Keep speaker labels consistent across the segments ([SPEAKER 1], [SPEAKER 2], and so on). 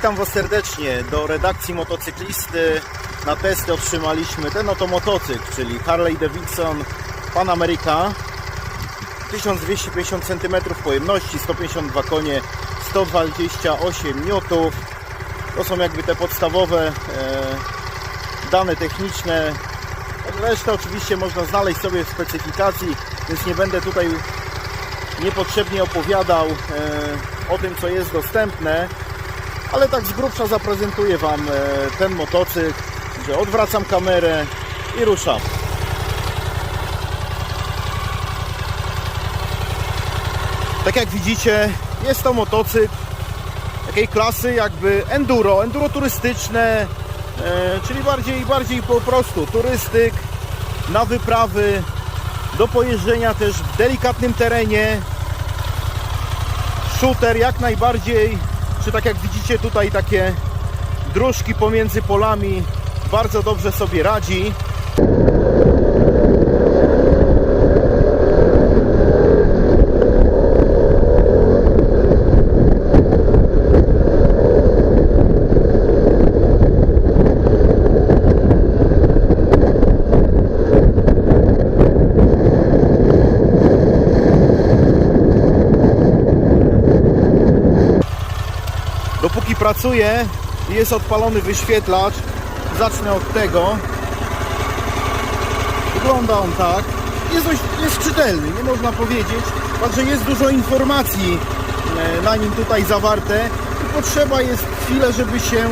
[SPEAKER 1] Witam Was serdecznie do redakcji motocyklisty. Na testy otrzymaliśmy ten oto motocykl, czyli Harley Davidson Pan America. 1250 cm pojemności, 152 konie, 128 N. To są jakby te podstawowe e, dane techniczne. Resztę oczywiście można znaleźć sobie w specyfikacji, więc nie będę tutaj niepotrzebnie opowiadał e, o tym, co jest dostępne, ale tak z grubsza zaprezentuję Wam e, ten motocykl, że odwracam kamerę i ruszam. Tak jak widzicie, jest to motocykl takiej klasy jakby enduro, enduro turystyczne, e, czyli bardziej, bardziej po prostu turystyk na wyprawy, do pojeżdżenia też w delikatnym terenie. Shooter jak najbardziej, czy tak jak widzicie tutaj takie dróżki pomiędzy polami bardzo dobrze sobie radzi. I jest odpalony wyświetlacz, zacznę od tego. Wygląda on tak. Jest dość jest czytelny, nie można powiedzieć. Także jest dużo informacji e, na nim tutaj zawarte. I potrzeba jest chwilę, żeby się e,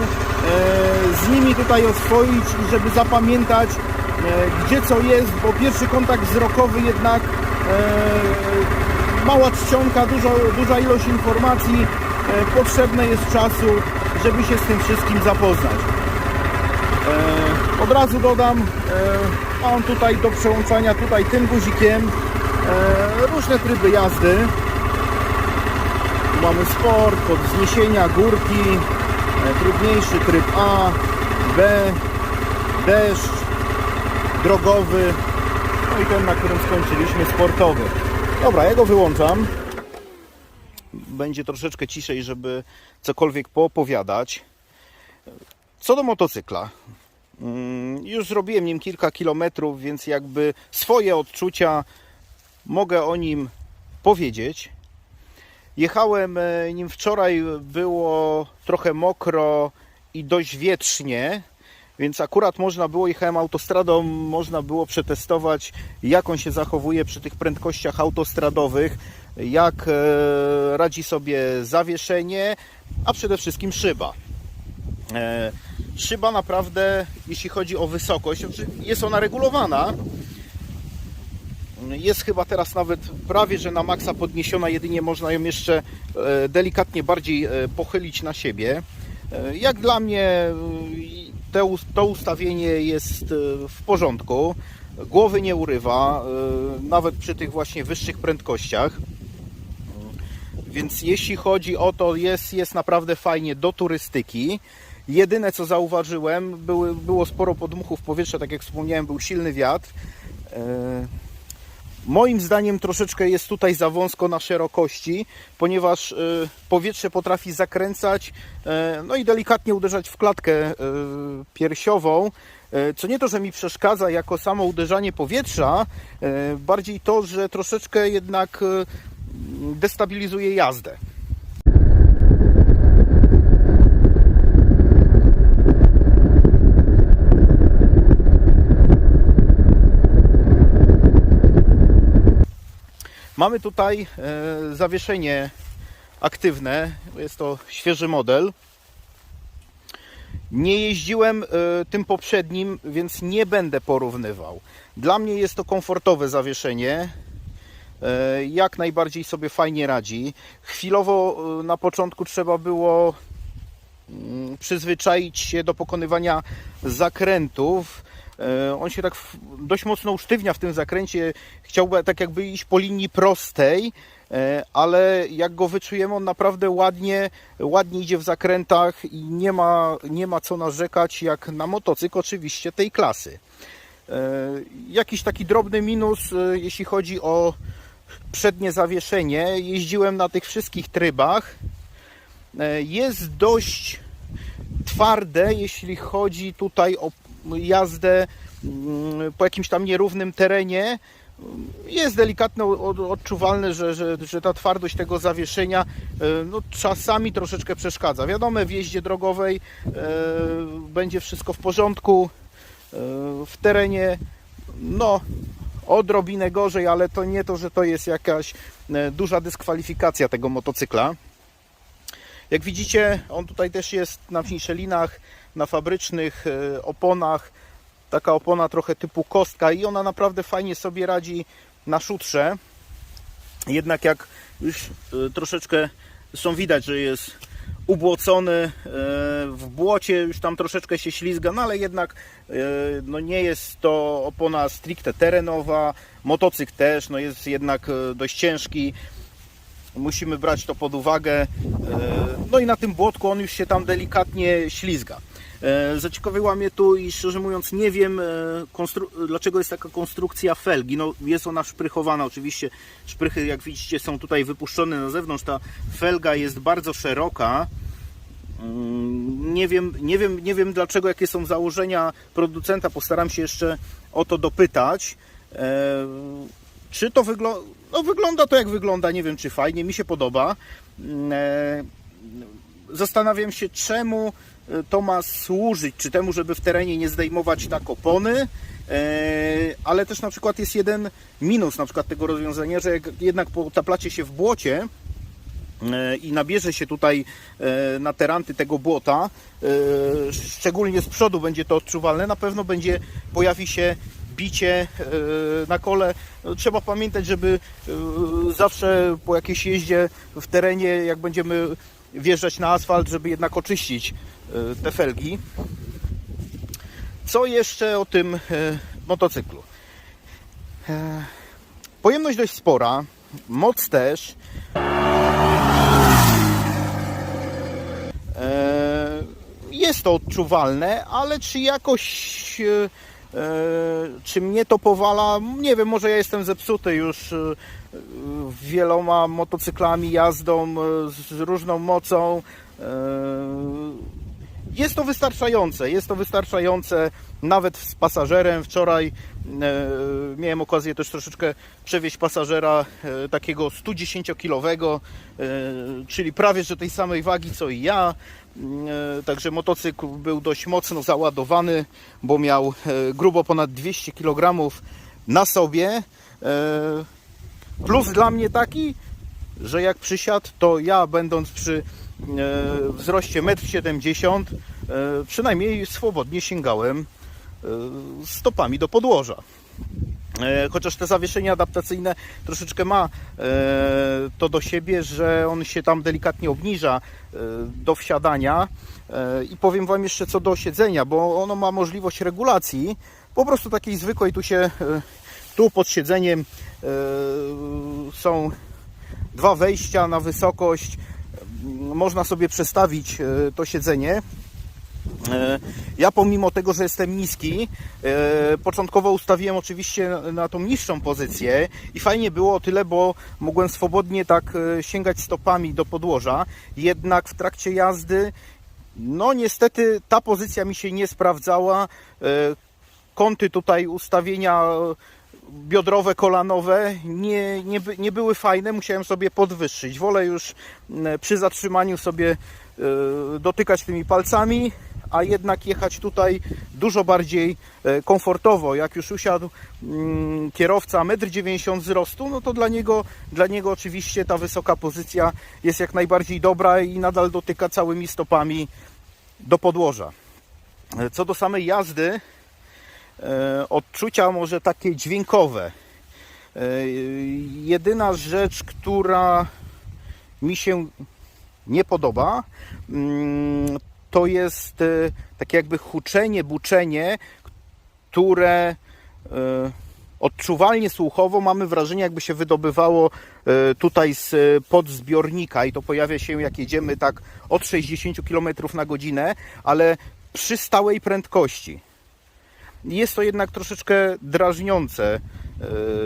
[SPEAKER 1] z nimi tutaj oswoić i żeby zapamiętać e, gdzie co jest, bo pierwszy kontakt wzrokowy jednak mała czcionka, dużo, duża ilość informacji potrzebne jest czasu, żeby się z tym wszystkim zapoznać. E, od razu dodam, e, mam tutaj do przełączania tutaj tym guzikiem e, różne tryby jazdy. Tu mamy sport, pod wzniesienia, górki, e, trudniejszy tryb A, B, deszcz, drogowy, no i ten, na którym skończyliśmy, sportowy. Dobra, ja go wyłączam. Będzie troszeczkę ciszej, żeby cokolwiek poopowiadać. Co do motocykla. Mm, Już zrobiłem nim kilka kilometrów, więc jakby swoje odczucia mogę o nim powiedzieć. Jechałem e, nim wczoraj, było trochę mokro i dość wietrznie, więc akurat można było, jechałem autostradą, można było przetestować, jak on się zachowuje przy tych prędkościach autostradowych, jak e, radzi sobie zawieszenie, a przede wszystkim szyba. E, Szyba naprawdę, jeśli chodzi o wysokość, znaczy jest ona regulowana. Jest chyba teraz nawet prawie, że na maksa podniesiona, jedynie można ją jeszcze e, delikatnie bardziej pochylić na siebie. Jak dla mnie to ustawienie jest w porządku. Głowy nie urywa, nawet przy tych właśnie wyższych prędkościach. Więc jeśli chodzi o to, jest, jest naprawdę fajnie do turystyki. Jedyne co zauważyłem, były, było sporo podmuchów powietrza, tak jak wspomniałem, był silny wiatr. E, Moim zdaniem troszeczkę jest tutaj za wąsko na szerokości, ponieważ e, powietrze potrafi zakręcać e, no i delikatnie uderzać w klatkę piersiową. Co nie to, że mi przeszkadza jako samo uderzanie powietrza, bardziej to, że troszeczkę jednak destabilizuje jazdę. Mamy tutaj e, zawieszenie aktywne. Jest to świeży model. Nie jeździłem e, tym poprzednim, więc nie będę porównywał. Dla mnie jest to komfortowe zawieszenie. E, Jak najbardziej sobie fajnie radzi. Chwilowo e, na początku trzeba było mm, przyzwyczaić się do pokonywania zakrętów. E, On się tak dość mocno usztywnia w tym zakręcie. Chciałby tak jakby iść po linii prostej, ale jak go wyczujemy, on naprawdę ładnie, ładnie idzie w zakrętach i nie ma, nie ma co narzekać jak na motocykl oczywiście tej klasy. Jakiś taki drobny minus, jeśli chodzi o przednie zawieszenie. Jeździłem na tych wszystkich trybach. E, Jest dość twarde, jeśli chodzi tutaj o jazdę mm, po jakimś tam nierównym terenie. Jest delikatnie od- odczuwalne, że, że, że ta twardość tego zawieszenia e, no, czasami troszeczkę przeszkadza. Wiadomo, w jeździe drogowej e, będzie wszystko w porządku. E, w terenie no odrobinę gorzej, ale to nie to, że to jest jakaś e, duża dyskwalifikacja tego motocykla. Jak widzicie, on tutaj też jest na Michelinach, na fabrycznych e, oponach. Taka opona trochę typu kostka i ona naprawdę fajnie sobie radzi na szutrze. Jednak jak już e, troszeczkę zresztą widać, że jest ubłocony e, w błocie, już tam troszeczkę się ślizga, no ale jednak e, no nie jest to opona stricte terenowa, motocykl też, no jest jednak e, dość ciężki, musimy brać to pod uwagę. No i na tym błotku on już się tam delikatnie ślizga. E, Zaciekawiła mnie tu i szczerze mówiąc nie wiem e, dlaczego jest taka konstrukcja felgi. No, jest ona szprychowana, oczywiście szprychy jak widzicie są tutaj wypuszczone na zewnątrz. Ta felga jest bardzo szeroka. Mm, Nie wiem, nie, wiem, nie wiem dlaczego, jakie są założenia producenta. Postaram się jeszcze o to dopytać. E, Czy to wygląda. No, wygląda to jak wygląda, nie wiem czy fajnie, mi się podoba. Mm, Zastanawiam się, czemu to ma służyć. Czy temu, żeby w terenie nie zdejmować tak opony, e, ale też na przykład jest jeden minus na przykład tego rozwiązania, że jak jednak potaplacie się w błocie, e, i nabierze się tutaj e, na teranty tego błota, e, szczególnie z przodu będzie to odczuwalne, na pewno będzie, pojawi się bicie e, na kole. No, Trzeba pamiętać, żeby e, zawsze po jakiejś jeździe w terenie, jak będziemy wjeżdżać na asfalt, żeby jednak oczyścić e, te felgi. Co jeszcze o tym e, motocyklu? E, Pojemność dość spora, moc też. E, Jest to odczuwalne, ale czy jakoś, e, e, czy mnie to powala? Nie wiem, może ja jestem zepsuty już e, wieloma motocyklami, jazdą e, z różną mocą. Jest to wystarczające, jest to wystarczające nawet z pasażerem. Wczoraj e, miałem okazję też troszeczkę przewieźć pasażera e, takiego 110-kilowego, e, czyli prawie że tej samej wagi co i ja. Także motocykl był dość mocno załadowany, bo miał grubo ponad 200 kg na sobie. Plus dla mnie taki, że jak przysiadł, to ja będąc przy wzroście 1,70 m, e, przynajmniej swobodnie sięgałem e, stopami do podłoża. E, Chociaż te zawieszenie adaptacyjne troszeczkę ma e, to do siebie, że on się tam delikatnie obniża e, do wsiadania. E, I powiem Wam jeszcze co do siedzenia, bo ono ma możliwość regulacji, po prostu takiej zwykłej. Tu się, e, tu pod siedzeniem e, są dwa wejścia na wysokość. Można sobie przestawić e, to siedzenie. E, Ja pomimo tego, że jestem niski, e, początkowo ustawiłem oczywiście na- tą niższą pozycję i fajnie było o tyle, bo mogłem swobodnie tak sięgać stopami do podłoża. Jednak w trakcie jazdy, no niestety ta pozycja mi się nie sprawdzała. Kąty tutaj ustawienia biodrowe, kolanowe nie, nie, nie były fajne, musiałem sobie podwyższyć. Wolę już przy zatrzymaniu sobie e, dotykać tymi palcami, a jednak jechać tutaj dużo bardziej e, komfortowo. Jak już usiadł kierowca 1,90 m wzrostu, no to dla niego, dla niego oczywiście ta wysoka pozycja jest jak najbardziej dobra i nadal dotyka całymi stopami do podłoża. E, Co do samej jazdy, odczucia może takie dźwiękowe. E, Jedyna rzecz, która mi się nie podoba, mm, to jest e, takie jakby huczenie, buczenie, które e, odczuwalnie słuchowo mamy wrażenie, jakby się wydobywało e, tutaj z e, podzbiornika i to pojawia się jak jedziemy tak od 60 km na godzinę, ale przy stałej prędkości. Jest to jednak troszeczkę drażniące e,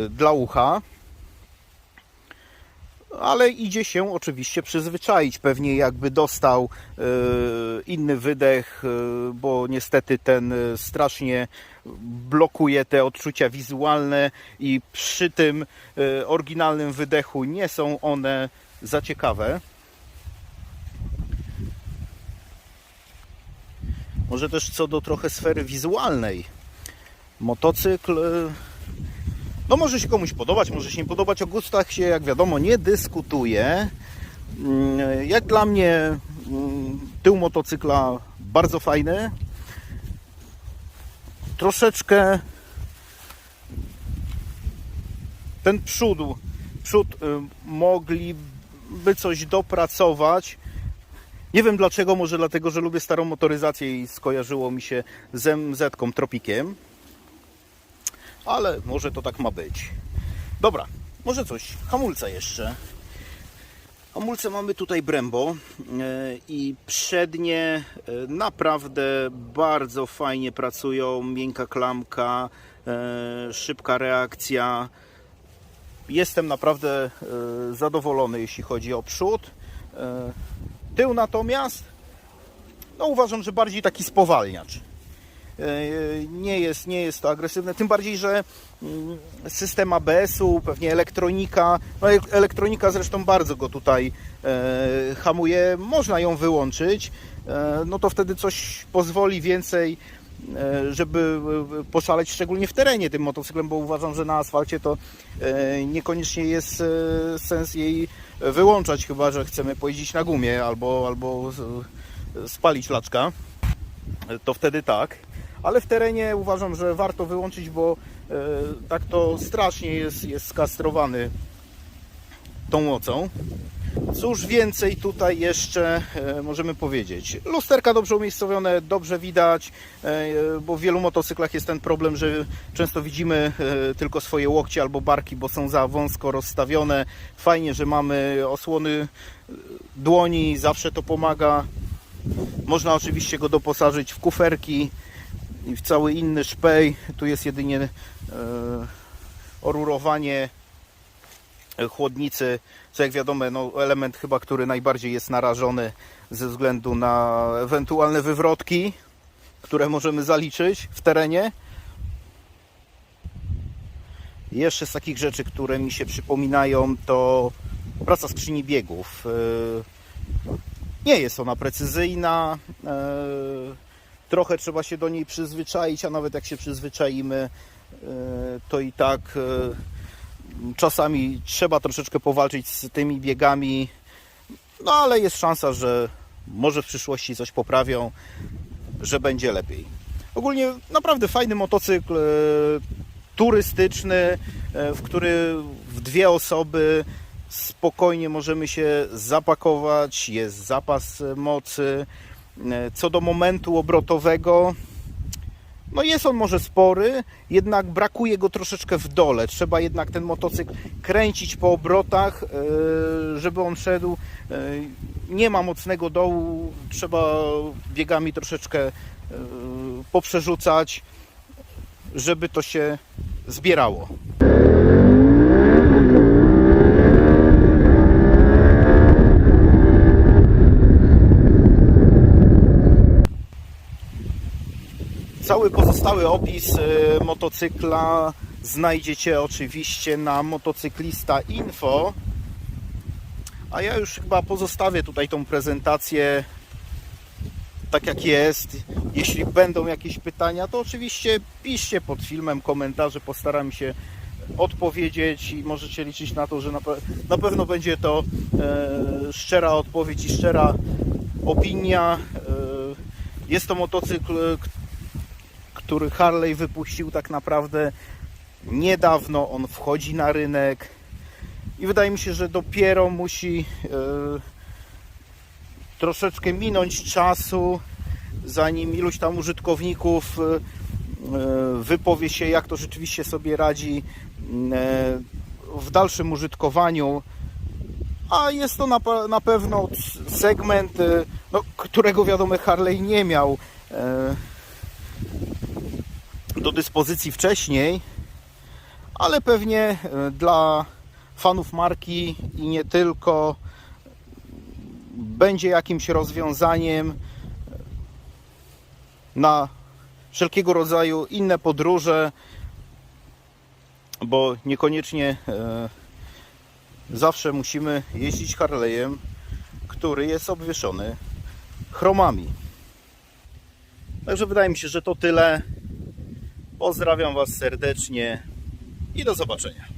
[SPEAKER 1] dla ucha. ale idzie się oczywiście przyzwyczaić. Pewnie jakby dostał e, inny wydech, e, bo niestety ten strasznie blokuje te odczucia wizualne i przy tym oryginalnym wydechu nie są one za ciekawe. Może też co do trochę sfery wizualnej. Motocykl e, no może się komuś podobać, może się nie podobać. O gustach się, jak wiadomo, nie dyskutuje. Mm, Jak dla mnie mm, tył motocykla bardzo fajny. Troszeczkę ten przód, przód y, mogliby coś dopracować. Nie wiem dlaczego, może dlatego, że lubię starą motoryzację i skojarzyło mi się z MZ-ką Tropikiem ale może to tak ma być. Dobra, może coś. Hamulce jeszcze. Hamulce mamy tutaj Brembo e, i przednie e, naprawdę bardzo fajnie pracują. Miękka klamka, e, szybka reakcja. Jestem naprawdę zadowolony, jeśli chodzi o przód. Tył natomiast, no uważam, że bardziej taki spowalniacz nie jest, nie jest to agresywne, tym bardziej, że mm, system ABS-u, pewnie elektronika, no elektronika zresztą bardzo go tutaj e, hamuje, można ją wyłączyć, e, no to wtedy coś pozwoli więcej e, żeby poszaleć szczególnie w terenie tym motocyklem, bo uważam, że na asfalcie to niekoniecznie jest sens jej wyłączać, chyba że chcemy pojeździć na gumie albo, albo spalić laczka, to wtedy tak ale w terenie uważam, że warto wyłączyć, bo e, tak to strasznie jest, jest skastrowany tą mocą. Cóż więcej tutaj jeszcze e, możemy powiedzieć? Lusterka dobrze umiejscowione, dobrze widać, e, bo w wielu motocyklach jest ten problem, że często widzimy tylko swoje łokcie albo barki, bo są za wąsko rozstawione. Fajnie, że mamy osłony dłoni, zawsze to pomaga. Można oczywiście go doposażyć w kuferki, i w cały inny szpej. Tu jest jedynie e, orurowanie chłodnicy, co jak wiadomo, no, element chyba, który najbardziej jest narażony ze względu na ewentualne wywrotki, które możemy zaliczyć w terenie. Jeszcze z takich rzeczy, które mi się przypominają, to praca skrzyni biegów. E, nie jest ona precyzyjna. Trochę trzeba się do niej przyzwyczaić, a nawet jak się przyzwyczaimy, e, to i tak e, czasami trzeba troszeczkę powalczyć z tymi biegami, no ale jest szansa, że może w przyszłości coś poprawią, że będzie lepiej. Ogólnie naprawdę fajny motocykl e, turystyczny, w który w dwie osoby spokojnie możemy się zapakować, jest zapas mocy, co do momentu obrotowego, no jest on może spory, jednak brakuje go troszeczkę w dole. Trzeba jednak ten motocykl kręcić po obrotach, e, żeby on szedł. E, nie ma mocnego dołu, trzeba biegami troszeczkę poprzerzucać, żeby to się zbierało. Cały pozostały opis y, motocykla znajdziecie oczywiście na motocyklista info. A ja już chyba pozostawię tutaj tą prezentację tak jak jest. Jeśli będą jakieś pytania, to oczywiście piszcie pod filmem komentarze, postaram się odpowiedzieć i możecie liczyć na to, że na, pe na pewno będzie to e, szczera odpowiedź i szczera opinia. E, jest to motocykl, który Harley wypuścił tak naprawdę niedawno. On wchodzi na rynek i wydaje mi się, że dopiero musi e, troszeczkę minąć czasu, zanim iluś tam użytkowników e, wypowie się, jak to rzeczywiście sobie radzi e, w dalszym użytkowaniu. A jest to na, na pewno segment, no, którego wiadomo Harley nie miał do dyspozycji wcześniej, ale pewnie e, dla fanów marki i nie tylko będzie jakimś rozwiązaniem na wszelkiego rodzaju inne podróże, bo niekoniecznie e, zawsze musimy jeździć Harley'em, który jest obwieszony chromami. Także wydaje mi się, że to tyle. Pozdrawiam Was serdecznie i do zobaczenia.